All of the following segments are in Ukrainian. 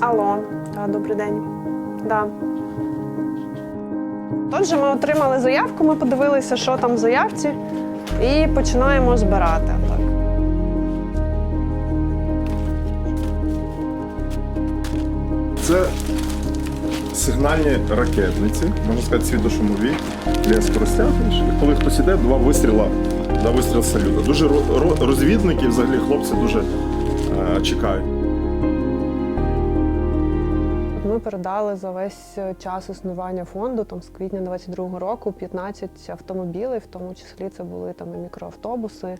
Алло, добрий день. Да. Тут же ми отримали заявку, ми подивилися, що там в заявці, і починаємо збирати. Так. Це сигнальні ракетниці, можна сказати, світошумові для скоростях. І Коли хтось іде, два вистріла, два вистріл салюта. Дуже ро- ро- розвідники, взагалі хлопці дуже е, чекають. Ми передали за весь час існування фонду, там з квітня 22-го року, 15 автомобілів, в тому числі це були там і мікроавтобуси,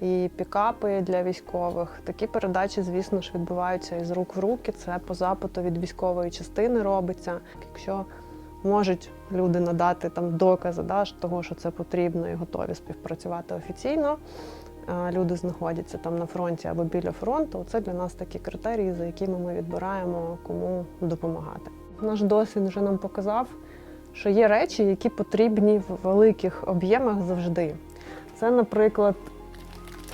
і пікапи для військових. Такі передачі, звісно ж, відбуваються із рук в руки. Це по запиту від військової частини робиться. Якщо можуть люди надати там докази да, того, що це потрібно, і готові співпрацювати офіційно. А Люди знаходяться там на фронті або біля фронту. Це для нас такі критерії, за якими ми відбираємо, кому допомагати. Наш досвід вже нам показав, що є речі, які потрібні в великих об'ємах завжди. Це, наприклад,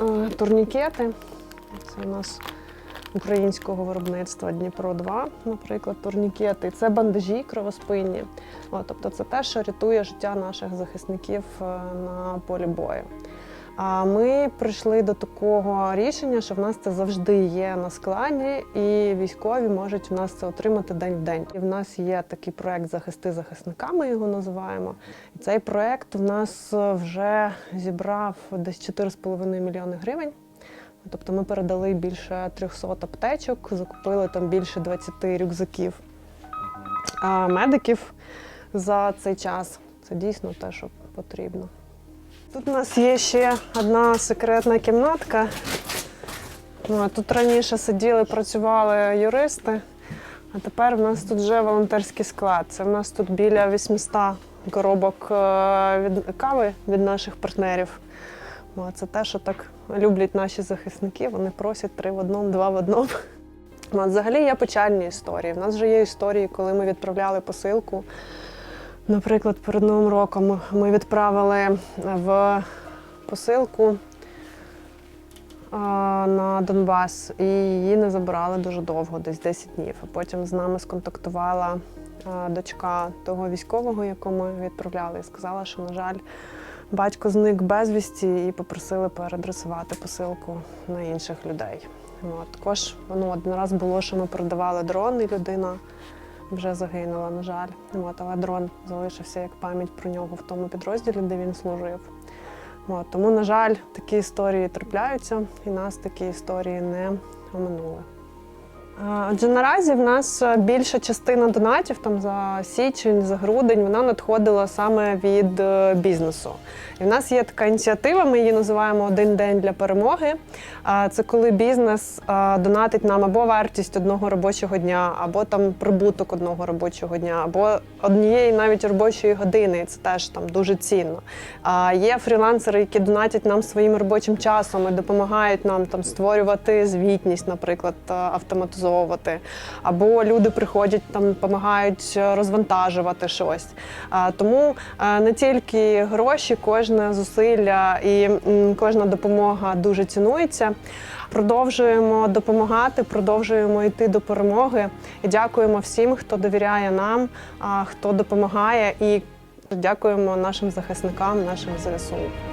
е, турнікети. Це у нас українського виробництва Дніпро 2, наприклад, турнікети. Це бандажі кровоспинні. От, тобто це те, що рятує життя наших захисників е, на полі бою. А ми прийшли до такого рішення, що в нас це завжди є на складі, і військові можуть в нас це отримати день в день. І в нас є такий проект Захисти захисника. Ми його називаємо. І цей проект в нас вже зібрав десь 4,5 мільйони гривень. Тобто ми передали більше 300 аптечок, закупили там більше 20 рюкзаків а медиків за цей час. Це дійсно те, що потрібно. Тут у нас є ще одна секретна кімнатка. Ну, Тут раніше сиділи, працювали юристи, а тепер в нас тут вже волонтерський склад. Це в нас тут біля 800 коробок е, від кави від наших партнерів. Це те, що так люблять наші захисники. Вони просять три в одному, два в одному. Взагалі є печальні історії. В нас вже є історії, коли ми відправляли посилку. Наприклад, перед Новим роком ми відправили в посилку на Донбас, і її не забирали дуже довго, десь 10 днів. А потім з нами сконтактувала дочка того військового, якому ми відправляли, і сказала, що, на жаль, батько зник безвісті і попросили переадресувати посилку на інших людей. Також ну, один раз було, що ми продавали дрон, і людина вже загинула, на жаль. От, але дрон залишився як пам'ять про нього в тому підрозділі, де він служив. От, тому, на жаль, такі історії трапляються, і нас такі історії не оминули. А, Отже, наразі в нас е, більша частина донатів там за січень, за грудень, вона надходила саме від е, бізнесу. І в нас є така ініціатива, ми її називаємо Один день для перемоги. Це коли бізнес донатить нам або вартість одного робочого дня, або там прибуток одного робочого дня, або однієї навіть робочої години. Це теж там дуже цінно. Є фрілансери, які донатять нам своїм робочим часом і допомагають нам там створювати звітність, наприклад, е, автоматизовувати. Або люди приходять там, допомагають розвантажувати щось. Тому е, не тільки гроші, кожне зусилля і кожна допомога дуже цінується. Продовжуємо допомагати, продовжуємо йти до перемоги. І дякуємо всім, хто довіряє нам, хто допомагає, і дякуємо нашим захисникам, нашим ЗСУ.